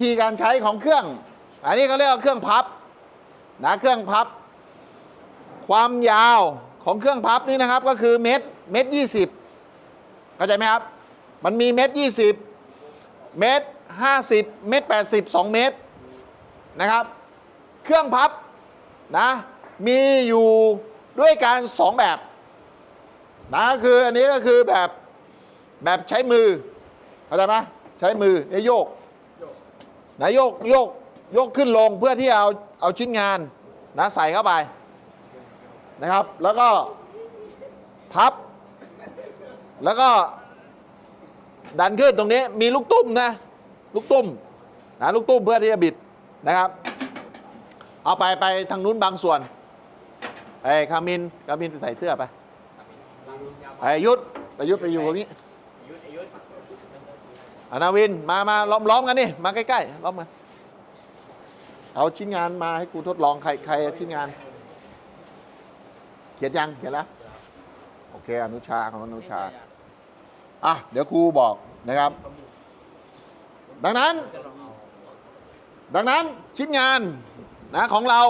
ธีการใช้ของเครื่อง อันนี้เขาเรียกว่าเครื่องพับนะเครื่องพับ ความยาวของเครื่องพับนี่นะครับก็คือเมตรเมตรยี่สิบเข้าใจไหมครับ มันมีเมตรยี่สิบเมตรห้าสิบเมตรแปดสิบสองเมตรนะครับ เครื่องพับนะมีอยู่ด้วยการสองแบบนะคืออันนี้ก็คือแบบแบบใช้มือเข้าใจไหมใช้มือเนี่ยโยก นะโยกโยกโยกขึ้นลงเพื่อที่เอาเอาชิ้นงานนะใส่เข้าไปนะครับ แล้วก็พับ แล้วก็ดันขึ้นตรงนี้มีลูกตุ้มนะลูกตุ้มนะลูกตุ้มเพื่อที่จะบิดนะครับ เอาไปไปทางนู้นบางส่วนไอ้คามินคามินใส่เสื้อไปไอ้ยุทธไปยุทธไปอยู่ตรงนี้ อนาวินมามาล้อมล้อมกันนี่มาใกล้ๆล้อมกันเอาชิ้นงานมาให้กูทดลองใครใครชิ้นงาน เขียนยังเขียนแล้วโอเคอนุชาของอนุชาอะเดี๋ยวครูบอกนะครับ ดังนั้น ดังนั้นชิ้นงานนะของเรา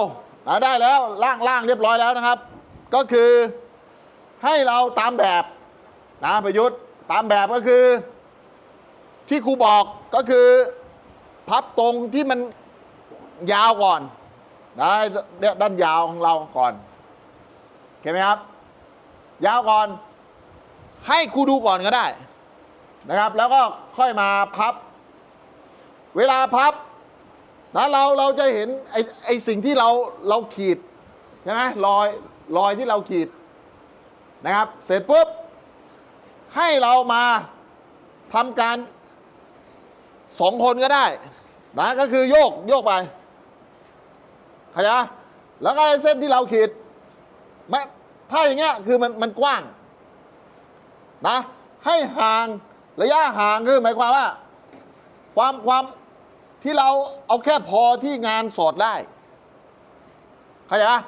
นะได้แล้วล่างล่างเรียบร้อยแล้วนะครับ ก็คือให้เราตามแบบนะประยุทธ์ตามแบบก็คือ ที่ครูบอกก็คือพับตรงที่มันยาวก่อนนะเนี่ยด้านยาวของเราก่อนเห็นไหมครับ ยาวก่อน ให้ครูดูก่อนก็ได้นะครับ แล้วก็ค่อยมาพับ เวลาพับนะเราเราจะเห็นไอไอสิ่งที่เราเราขีดใช่ไหมรอยรอยที่เราขีดนะครับ เสร็จปุ๊บให้เรามาทำการ สองคนก็ได้นะก็คือโยกโยกไปข้าใจปะแล้วก็เส้นที่เราขีดไม่ถ้าอย่างเงี้ยคือมันมันกว้างนะให้ห่างระยะห่างคือหมายความว่า ความความที่เราเอาแค่พอที่งานสอดได้ข้าใจปะ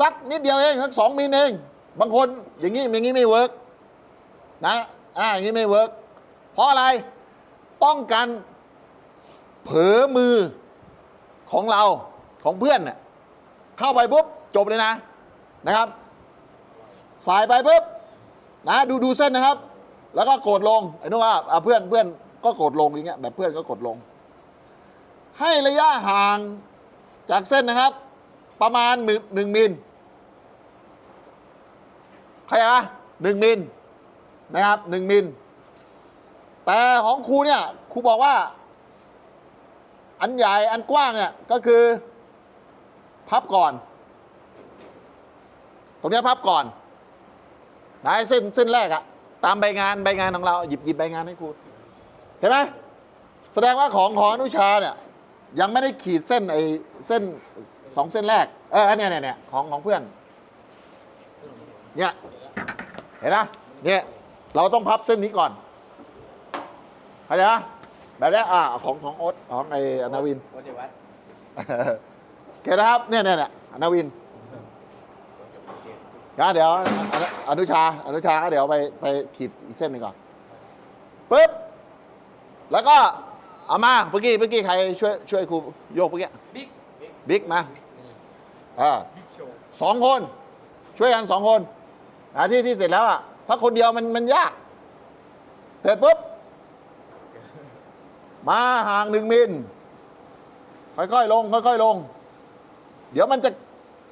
สักนิดเดียวเองสักสองมิลเอง บางคนอย่างนี้อย่างนี้ไม่เวิร์กนะอ่าอย่างนี้ไม่เวิร์กเพราะอะไร ป้องกัน เผลอมือของเราของเพื่อนเน่ยเข้าไปปุ๊บจบเลยนะนะครับสายไปปุ๊บนะดูดูเส้นนะครับ แล้วก็กดลงไอ้นู้นว่าอะเพื่อนเพื่อนก็กดลงอย่างเงี้ยแบบเพื่อนก็กดลง ให้ระยะห่างจากเส้นนะครับ ประมาณหนึ่งหนึ่งมิลใครอะหนึ่งมิลนะครับหนึ่งมิล แต่ของครูเนี่ยครูบอกว่า อันใหญ่อันกว้างเนี่ยก็คือ พับก่อน ตรงนี้พับก่อนนะไอ้เส้นเส้นแรกอะตามใบงานใบงานของเราหยิบหยิบใบงานให้ครูเห็นไหมแสดงว่าของของอนุชาเนี่ยยังไม่ได้ขีดเส้นไอ้เส้นสองเส้นแรก เอออันเนี้ยเนี่ยเนี่ยของของเพื่อน เนี่ย เห็นนะเนี่ย เราต้องพับเส้นนี้ก่อน เข้าใจปะแบบนี้อ่าของของโอ๊ตของไอ้อนาวินวัดเดวัดโอเคนะครับเนี่ยเนี่ยเนี่ยอนาวินงั้นเดี๋ยวอนุอนุชา อนุชาก็เดี๋ยวไปไปขีดอีกเส้นหนึ่งก่อนปึ๊บแล้วก็เอามาเมื่อกี้เมื่อกี้ใครช่วยช่วยครูโยกเมื่อกี้บิ๊กบิ๊กมาอ่าสองคน ช่วยกันสองคนอ่าที่ที่เสร็จแล้วอะถ้าคนเดียวมันมันยาก เสร็จปุ๊บ มาห่างหนึ่งมิลค่อยๆลง ค่อยๆลง เดี๋ยวมันจะ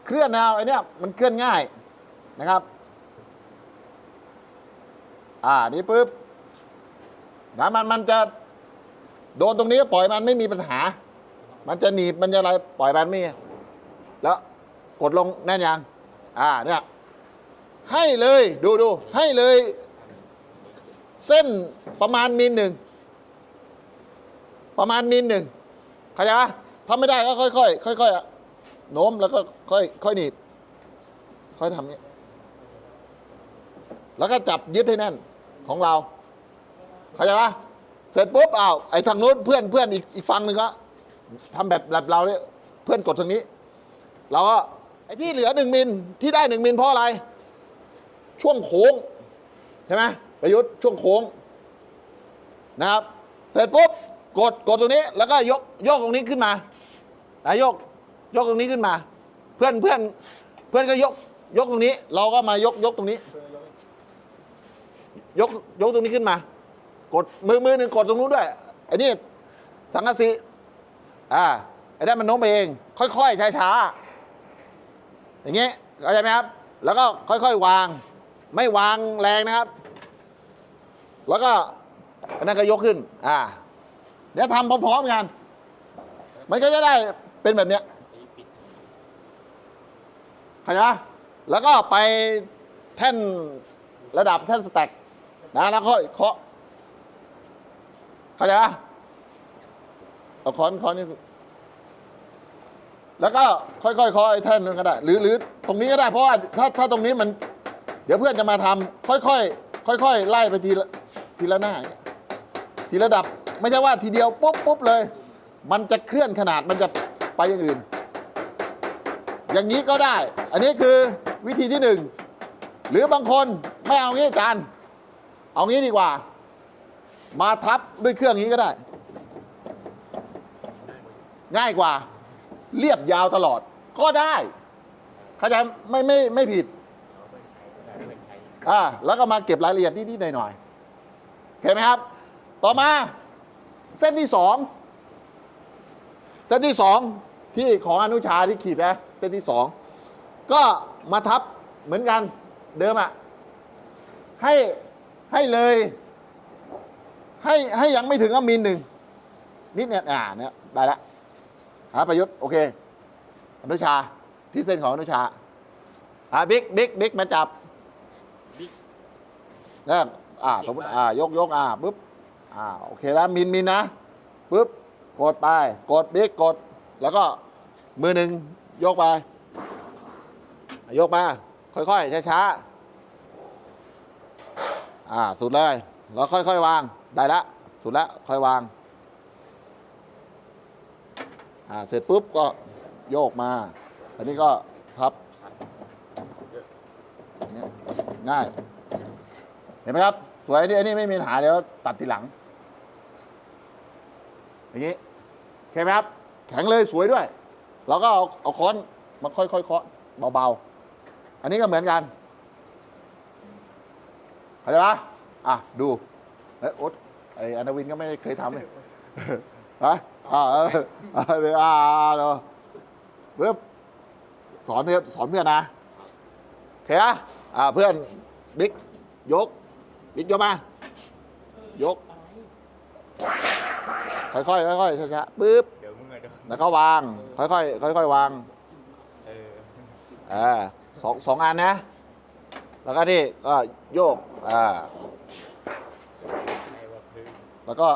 เคลื่อนแนวไอ้เนี่ยมันเคลื่อนง่ายนะครับ อ่านี่ปุ๊บนะมันมันจะโดนตรงนี้ปล่อยมันไม่มีปัญหา มันจะหนีบมันจะอะไรปล่อยมันไม่แล้วกดลงแน่นยังอ่าเนี่ยให้เลยดูดูให้เลย เส้นประมาณมิลหนึ่ง ประมาณมิลหนึ่งเข้าใจปะถ้าไม่ได้ก็ค่อยๆค่อยๆอะโน้มแล้วก็ค่อยค่อยหนีบค่อยทำนี้แล้วก็จับยึดให้แน่นของเรา เข้าใจปะเสร็จปุ๊บอ้าวไอ้ทางนู้นเพื่อนเพื่อนอีกอีกฝั่งหนึ่งก็ทำแบบแบบเราเนี่ยเพื่อนกดทางนี้ เราก็ไอ้ที่เหลือหนึ่งมิลที่ได้หนึ่งมิลเพราะอะไร ช่วงโค้งใช่ไหมประยุทธ์ช่วงโค้งนะครับ เสร็จปุ๊บ กดกดตรงนี้แล้วก็ยกยกตรงนี้ขึ้นมาอะยกยกตรงนี้ขึ้นมา เพื่อนเพื่อนเพื่อนก็ยกยกตรงนี้ เราก็มายกยกตรงนี้ ยกยกตรงนี้ขึ้นมา กดมือมือหนึ่งกดตรงนู้นด้วยไอ้นี่สังกะสีอ่าไอ้นั่นมันโน้มไปเอง ค่อยๆช้าๆอย่างเงี้ยเข้าใจไหมครับ แล้วก็ค่อยๆวาง ไม่วางแรงนะครับ แล้วก็อันนั้นก็ยกขึ้น อ่า เดี๋ยวทำพร้อมๆกัน มันก็จะได้เป็นแบบเนี้ยเข้าใจปะแล้วก็ไปแท่นระดับแท่นสแต็กนะแล้วค่อยเคาะเข้าใจปะเอาค้อนค้อนนี่แล้วก็ค่อยๆเคาะไอ้แท่นนึงก็ได้ หรือหรือตรงนี้ก็ได้ เพราะว่าถ้าถ้าตรงนี้มัน เดี๋ยวเพื่อนจะมาทำค่อยๆค่อยๆไล่ไปทีละทีละหน้าทีละดับ ไม่ใช่ว่าทีเดียวปุ๊บปุ๊บเลย มันจะเคลื่อนขนาดมันจะไปอย่างอื่น อย่างนี้ก็ได้ อันนี้คือวิธีที่หนึ่งหรือบางคนไม่เอางี้อาจารย์เอางี้ดีกว่า มาทับด้วยเครื่องนี้ก็ได้ ง่ายกว่า เรียบยาวตลอดก็ได้เข้าใจไม่ไม่ไม่ผิดอ่าแล้วก็มาเก็บรายละเอียดนิดๆหน่อยๆเข้าไหมครับ ต่อมา เส้นที่สองเส้นที่สองที่ของอนุชาที่ขีดนะเส้นที่สองก็มาทับเหมือนกันเดิมอะให้ให้เลย ให้ให้ยังไม่ถึงก็มิลหนึ่งนิดเนี่ยอ่าเนี่ยได้ละหาประยุทธ์โอเค อนุชาที่เส้นของอนุชาอ่าบิ๊กบิ๊กบิ๊กมาจับบิ๊กเนี่ยอ่าสมมติอ่ายกยกอ่าปุ๊บ อ่าโอเคแล้วมินมินนะปุ๊บกดไป กดบิ๊กกด แล้วก็มือหนึ่งยกไป ยกมา ค่อยๆ ช้าๆ อ่า สุดเลย แล้วค่อยๆ วาง ได้ละ สุดล้วค่อยวาง อ่า เสร็จปุ๊บก็โยกมา อันนี้ก็พับง่าย เห็นไหมครับ สวยอันนี้อันนี้ไม่มีปัญหาเดี๋ยวตัดทีหลัง อย่างนี้โอเคไหมครับ แข็งเลยสวยด้วย เราก็เอาเอาค้อนมาค่อยๆเคาะเบาๆ อันนี้ก็เหมือนกันเข้าใจปะอะดูเอ้ยโอ๊ตไออนาวินก็ไม่ได้เคยทำเลยฮะอ่าเอออ่าเดี๋ยวอ่าเพื่อสอนเพื่อนสอนเพื่อนนะโอเคอะอ่าเพื่อนบิ๊กยก บิ๊กยกมายก ค่อยๆค่อยๆช้าๆปึ๊บเดี๋ยวมึงอะเดี๋ยวแล้วก็วาง ค่อยๆค่อยๆวางเอออ่าสองสองอันนะ แล้วก็นี่ก็โยกอ่าในว่าพื้นแล้วก็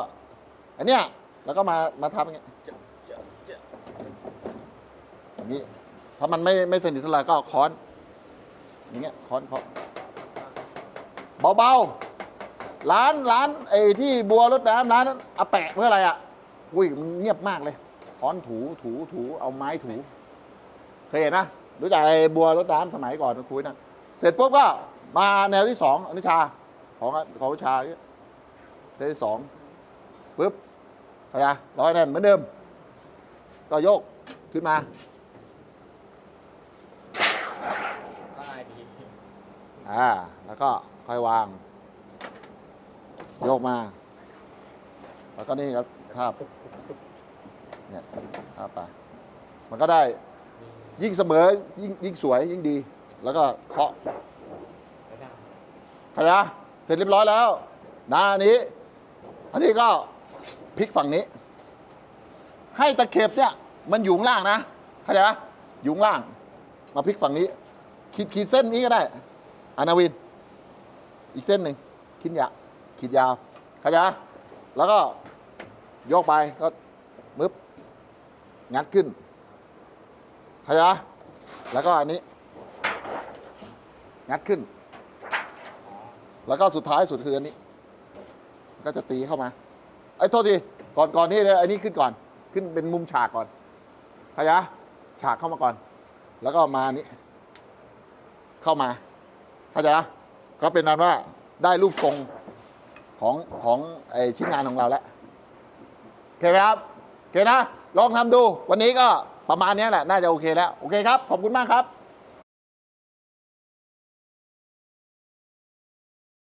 อันเนี้ยแล้วก็มามาทับอย่างเงี้ยจะจะจะอย่างนี้ถ้ามันไม่ไม่สนิทเท่าไหร่ก็ค้อนอย่างเงี้ยค้อนเคาะเบาๆร้านร้านไอ้ที่บัวรถน้ำร้านนั้นอาแปะเพื่ออะไรอะ อุ้ยมันเงียบมากเลยค้อนถูถูถูเอาไม้ถู เคยเห็นนะรู้จักไอ้บัวรถน้ำสมัยก่อนคุยนะเสร็จปุ๊บก็มาแนวที่สองอนุชาของของอนุชาเนี่ยเซตที่สองปุ๊บเข้าใจร้อยแน่นเหมือนเดิม ก็โยกขึ้นมาตายดีอ่าแล้วก็ค่อยวาง โยกมา แล้วก็นี่ครับ ทาบเนี่ยทาบไปมันก็ได้ยิ่งเสมอยิ่งยิ่งสวยยิ่งดี แล้วก็เคาะไม่ได้ขยะเสร็จเรียบร้อยแล้วนะอันนี้ อันนี้ก็พลิกฝั่งนี้ ให้ตะเข็บเนี่ยมันอยู่ข้างล่างนะเข้าใจปะอยู่ข้างล่าง มาพลิกฝั่งนี้ ขีดขีดเส้นนี้ก็ได้อานาวิน อีกเส้นหนึ่งขีดยาวขีดยาวเข้าใจปะแล้วก็โยกไปก็มึบงัดขึ้นเข้าใจปะแล้วก็อันนี้ งัดขึ้น แล้วก็สุดท้ายสุดคืออันนี้ ก็จะตีเข้ามาไอ้โทษทีก่อนก่อนนี่เลยอันนี้ขึ้นก่อน ขึ้นเป็นมุมฉากก่อนเข้าใจปะฉากเข้ามาก่อน แล้วก็มาอันนี้ เข้ามาเข้าใจปะก็เป็นนั้นว่าได้รูปทรงของของไอชิ้นงานของเราแล้ว เคไหมครับโอเคนะ ลองทำดู วันนี้ก็ประมาณนี้แหละ น่าจะโอเคแล้ว โอเคครับ ขอบคุณมากครับ